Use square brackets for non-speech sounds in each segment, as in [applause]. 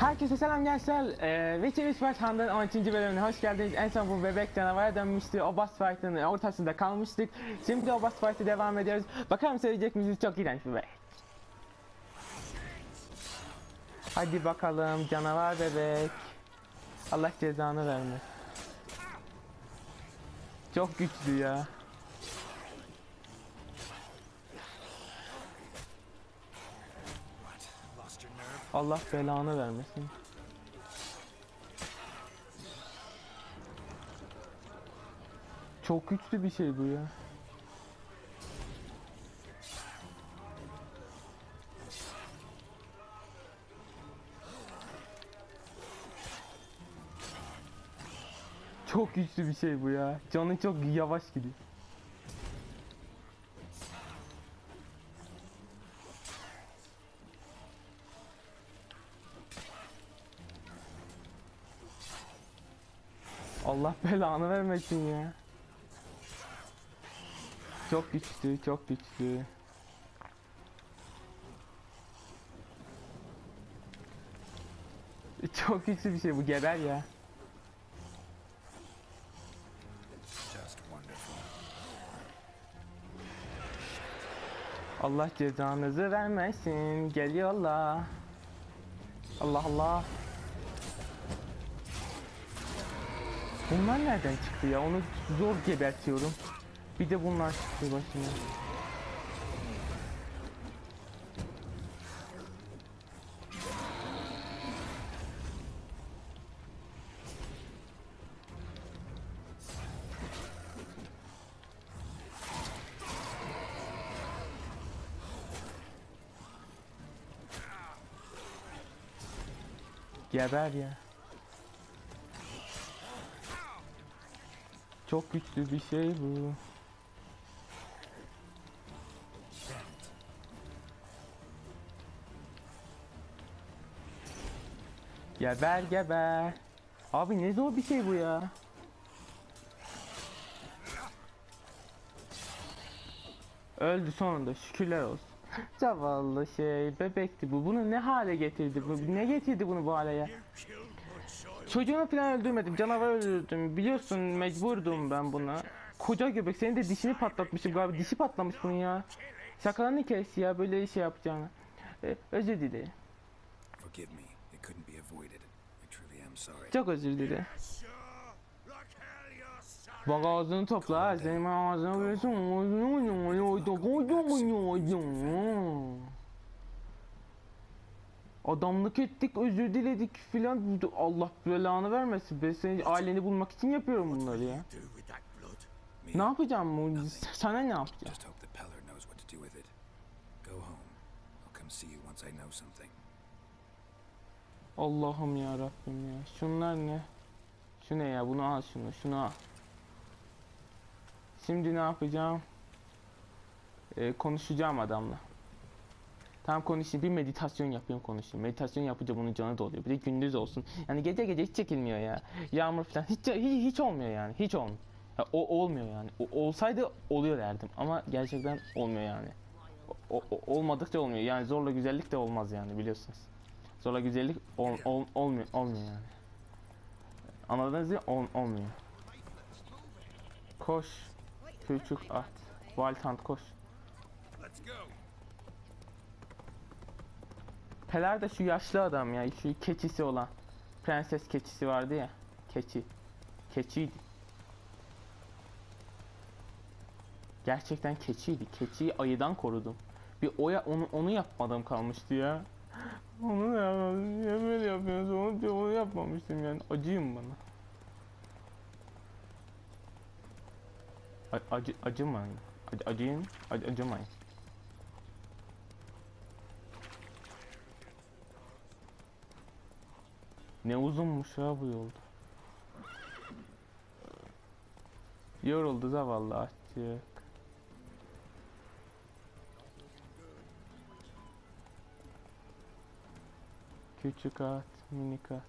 Herkese selam gençler. Ee, Witcher 3 Başkan'ın 12. bölümüne hoş geldiniz. En son bu bebek canavara dönmüştü. O boss fight'ın ortasında kalmıştık. Şimdi o boss fight'ı devam ediyoruz. Bakalım sevecek misiniz? Çok iğrenç bebek. Hadi bakalım canavar bebek. Allah cezanı vermesin. Çok güçlü ya. Lost your nerve? Allah belanı vermesin. Çok güçlü bir şey bu ya. Çok güçlü bir şey bu ya. Canı çok yavaş gidiyor. Allah belanı vermesin ya. Çok güçlü, çok güçlü. Çok güçlü bir şey bu geber ya. Allah cezanızı vermesin. Geliyorlar. Allah Allah. Bunlar nereden çıktı ya? Onu zor gebertiyorum. Bir de bunlar çıktı başıma. Geber ya. Çok güçlü bir şey bu. Geber geber. Abi ne zor bir şey bu ya. Öldü sonunda şükürler olsun. Zavallı şey bebekti bu. Bunu ne hale getirdi bu? Ne getirdi bunu bu hale ya? You killed good soil. Çocuğunu falan öldürmedim. Canavar öldürdüm. Biliyorsun mecburdum ben buna. Koca göbek. Senin de dişini patlatmışım galiba. Dişi patlamış bunun ya. Şakalarını kes ya böyle şey yapacağını. Ee, özür dilerim. Çok özür dilerim. Bak ağzını topla. Senin. Ağzını oynuyor. Adamlık ettik, özür diledik filan. Allah belanı vermesin. Ben senin aileni bulmak için yapıyorum bunları ya. Ne yapacağım bu? Sana ne yapacağım? Allah'ım ya Rabbim ya. Şunlar ne? Şu ne ya? Bunu al şunu. Şunu al. Şimdi ne yapacağım? Ee, konuşacağım adamla. Tam konuşayım. Bir meditasyon yapayım konuşayım. Meditasyon yapınca bunun canı doluyor. Bir de gündüz olsun. Yani gece gece hiç çekilmiyor ya. Yağmur falan hiç hiç, hiç olmuyor yani. Hiç olmuyor. Ya, o olmuyor yani. O, olsaydı oluyor derdim ama gerçekten olmuyor yani. O, o- olmadıkça olmuyor. Yani zorla güzellik de olmaz yani biliyorsunuz. Zorla güzellik ol, ol, olmuyor olmuyor yani. Anladınız mı? Ol, olmuyor. Koş. Küçük at. Wild Hunt koş. Peler de şu yaşlı adam ya. Şu keçisi olan. Prenses keçisi vardı ya. Keçi. Keçiydi. Gerçekten keçiydi. Keçiyi ayıdan korudum. Bir oya onu onu yapmadım kalmıştı ya. Onu da yapmadım. Niye böyle yapıyorsun? Onu, onu yapmamıştım yani. Acıyım bana. A- acı acımayın. Acı, acıyın. Acı, acımayın. Ne uzunmuş ya bu yolda. Yoruldu zavallı açık. Küçük at, minik at.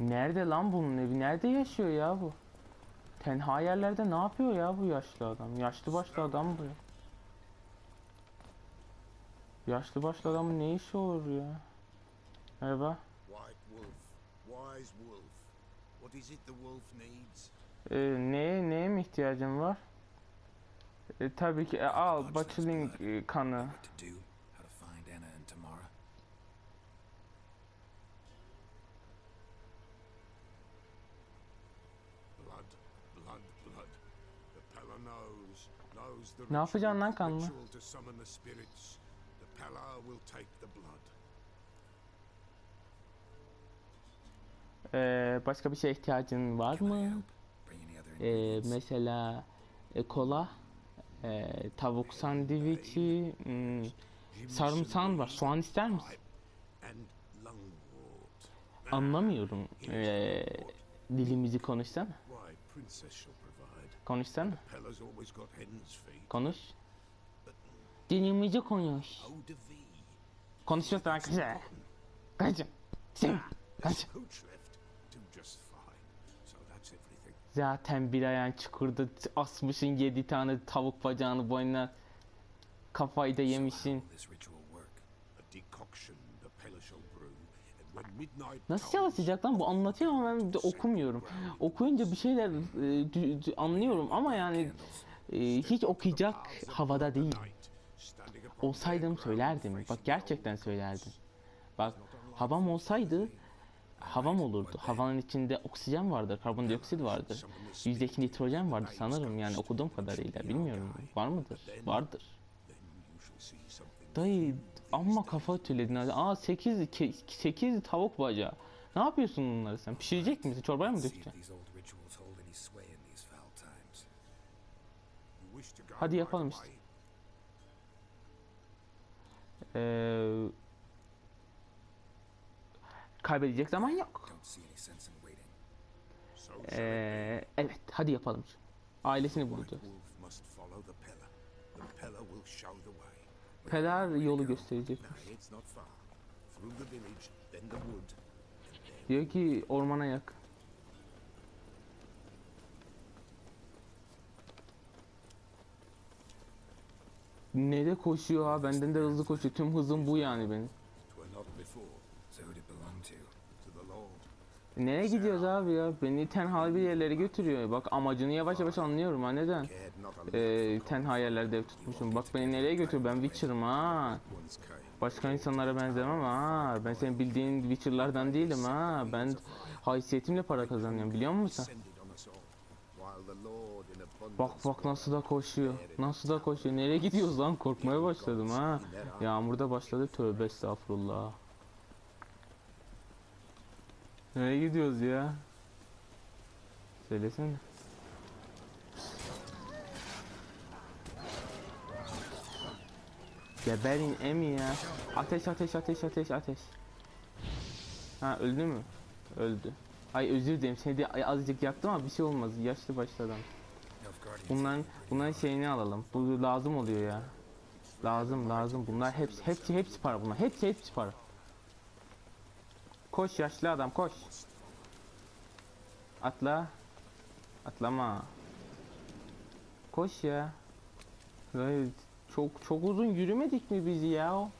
Nerede lan bunun evi? Nerede yaşıyor ya bu? Tenha yerlerde ne yapıyor ya bu yaşlı adam? Yaşlı başlı adam bu ya. Yaşlı başlı adamın ne işi olur ya? Merhaba. White wolf, wise wolf. What is it the wolf needs? Ee, neye, neye mi ihtiyacın var? E, tabii ki e, al Butchling e, kanı. Ne yapacaksın lan kanla? Pella will take the blood. Ee, başka bir şeye ihtiyacın var mı? Ee, mesela e, kola, e, tavuk sandviçi, hmm, sarımsağın var. Soğan ister misin? Lungwort. Anlamıyorum. Ee, dilimizi konuşsana. Konuşsana. Konuş. Dilimizi konuş. Konuşuyorsan arkadaşlar. Kaçın. Sen. Kaç. Zaten bir ayağın çukurda asmışsın yedi tane tavuk bacağını boynuna. Kafayı da yemişsin. Nasıl çalışacak lan bu anlatıyor ama ben de okumuyorum. Okuyunca bir şeyler e, anlıyorum ama yani e, hiç okuyacak havada değil. Olsaydım söylerdim. Bak gerçekten söylerdim. Bak havam olsaydı havam olurdu. Havanın içinde oksijen vardır, karbondioksit vardır. Yüzdeki nitrojen vardır sanırım yani okuduğum kadarıyla. Bilmiyorum. Var mıdır? Vardır. Dayı amma kafa ütüledin. hadi. Aa 8 8 tavuk bacağı. Ne yapıyorsun bunları sen? Pişirecek misin? Çorbaya mı dökeceksin? Hadi yapalım işte. Ee, kaybedecek zaman yok. Ee, evet hadi yapalım. Ailesini buldu. Wolf must follow the Pella. The Pella will show the way. Peder yolu gösterecek. No, it's not far. Through the village, then the wood. Diyor ki ormana yak. Ne de koşuyor ha benden de hızlı koşuyor. Tüm hızım bu yani benim. Nereye gidiyoruz abi ya? Beni tenha bir yerlere götürüyor. Bak amacını yavaş yavaş anlıyorum ha neden? Ee, tenha yerlerde ev tutmuşum. Bak beni nereye götürüyor? Ben Witcher'ım ha. Başka insanlara benzemem ha. Ben senin bildiğin Witcher'lardan değilim ha. Ben haysiyetimle para kazanıyorum biliyor musun? Bak bak nasıl da koşuyor. Nasıl da koşuyor. Nereye gidiyoruz lan? Korkmaya başladım ha. Yağmur da başladı. Tövbe estağfurullah. Nereye gidiyoruz ya? Söylesene. Geberin emi ya. Ateş ateş ateş ateş ateş. Ha öldü mü? Öldü. Ay özür dilerim seni de azıcık yaktım ama bir şey olmaz. Yaşlı başlı adam. Bunların bunların şeyini alalım. Bu lazım oluyor ya. Lazım lazım. Bunlar hepsi hepsi hepsi para bunlar. Hepsi hepsi para. Koş yaşlı adam koş. Atla. Atlama. Koş ya. Evet. Çok çok uzun yürümedik mi biz ya?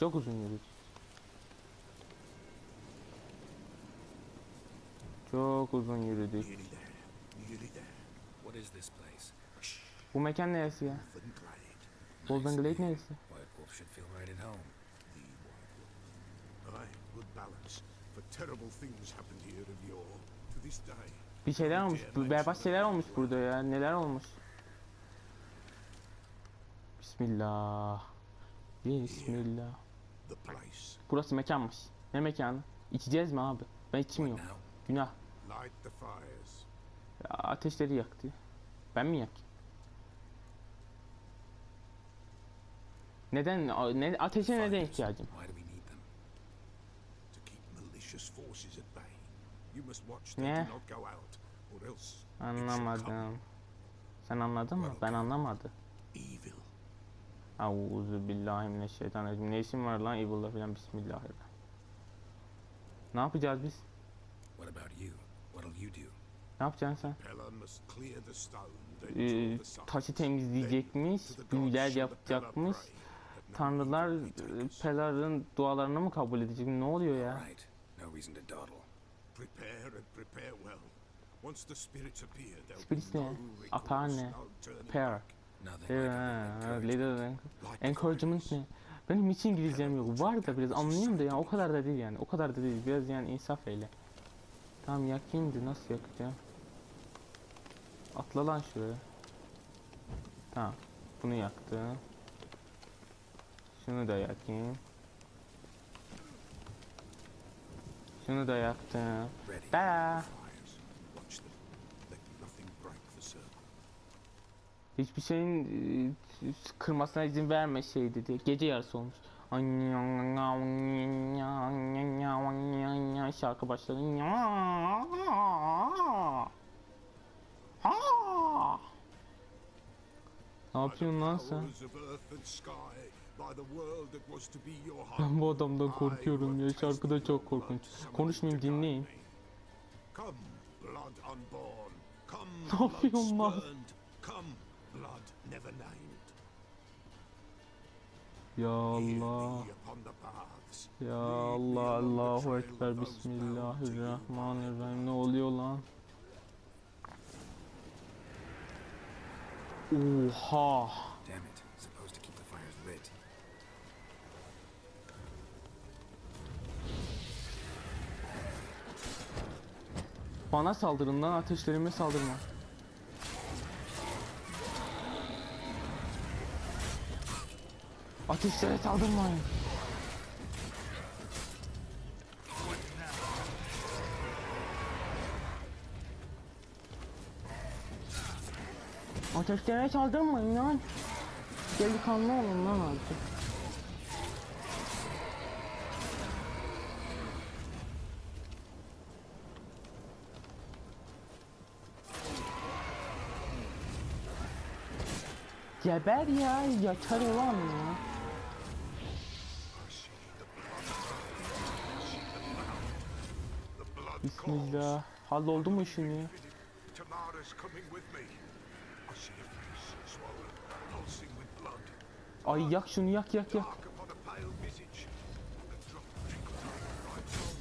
Çok uzun yürüdük. Çok uzun yürüdük. What is this place? Bu mekan neresi ya? Golden Glade. Neresi? White Wolf should feel right at home. The White Wolf. Aye, good balance. For terrible things happened here of yore. To this day. Bir şeyler olmuş. Berbat şeyler olmuş burada ya. Neler olmuş? Bismillah. Bismillah. The place. Burası mekanmış. Ne mekanı? İçeceğiz mi abi? Ben içmiyorum. Günah. Light the fires. Ya, Ateşleri yaktı. Ben mi yakayım? Neden? Ne, ateşe neden ihtiyacım? Ne? Anlamadım. Sen anladın mı? Ben anlamadım. Auzu billahi mineşşeytanirracim. Ne işin var lan Evil'la falan bismillahirrahmanirrahim. Ne yapacağız biz? What about you? What'll you do? Ne yapacaksın sen? Ee, taşı temizleyecekmiş, büyüler yapacakmış, tanrılar e, Pelar'ın dualarını mı kabul edecek? Ne oluyor ya? Spirits ne? recourse, ne? Pair. leader encouragement. Ne? Benim hiç İngilizcem yok. Var da biraz anlıyorum da yani o kadar da değil yani. O kadar da değil. Biraz yani insaf eyle. Tamam yakayım da nasıl yakacağım? Atla lan şuraya. Tamam. Bunu yaktım. Şunu da yakayım. Şunu da yaktım. Da. Hiçbir şeyin e, kırmasına izin verme şey dedi. Gece yarısı olmuş. Şarkı başladı. Ne yapıyorsun lan sen? Ben bu adamdan korkuyorum ya. Şarkı da çok korkunç. Konuşmayayım dinleyin. Ne yapıyorsun lan? Ya Allah. Ya Allah Allahu Ekber Bismillahirrahmanirrahim ne oluyor lan? Oha Damn it. Supposed to keep the fires lit. Bana saldırın lan ateşlerime saldırma Ateşlere saldırmayın Ateşlere saldırmayın lan. Delikanlı olun lan artık. Geber ya yakar ulan ya. Bismillah. Halloldu mu işin Ay yak şunu yak yak yak Dark upon a pale visage. A drop trickles down the right soul.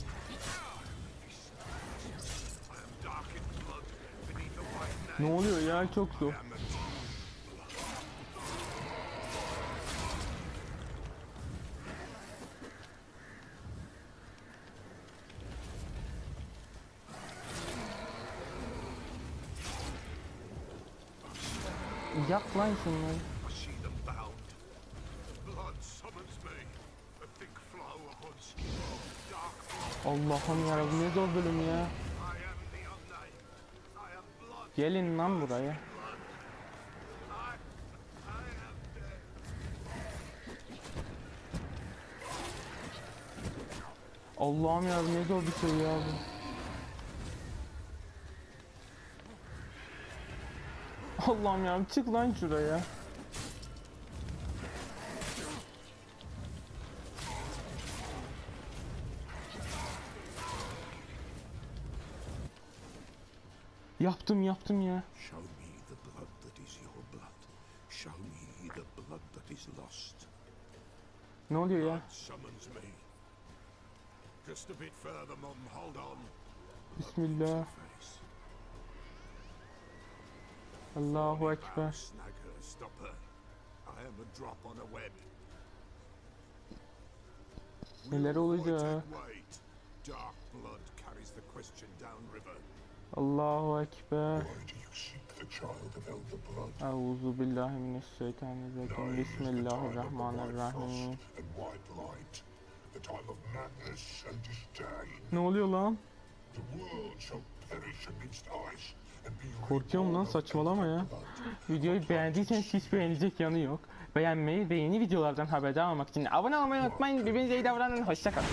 I am dark in blood beneath a white Ne name. oluyor ya çok zor I am a Yak lan şunları I see them bound. Blood summons me. A thick flow upon skin. Dark blood. Allah'ım yarabbim ne zor bölüm ya. Gelin lan buraya. Allah'ım ya ne zor bir şey ya bu. [laughs] Allah'ım ya çık lan şuraya. Yaptım yaptım ya. Show me the blood that is your blood. Show me the blood that is lost. Ne oluyor ya? Summons me. Just a bit further, Mum. Hold on. Bismillah. Allahu Ekber. Child of elder blood? Euzu billahi mineşşeytanirracim. Bismillahirrahmanirrahim. Ne oluyor lan? The world shall perish amidst ice Korkuyorum lan saçmalama ya. Videoyu beğendiyseniz hiç beğenecek yanı yok. Beğenmeyi ve yeni videolardan haberdar olmak için abone olmayı unutmayın. Birbirinize iyi davranın. Hoşçakalın.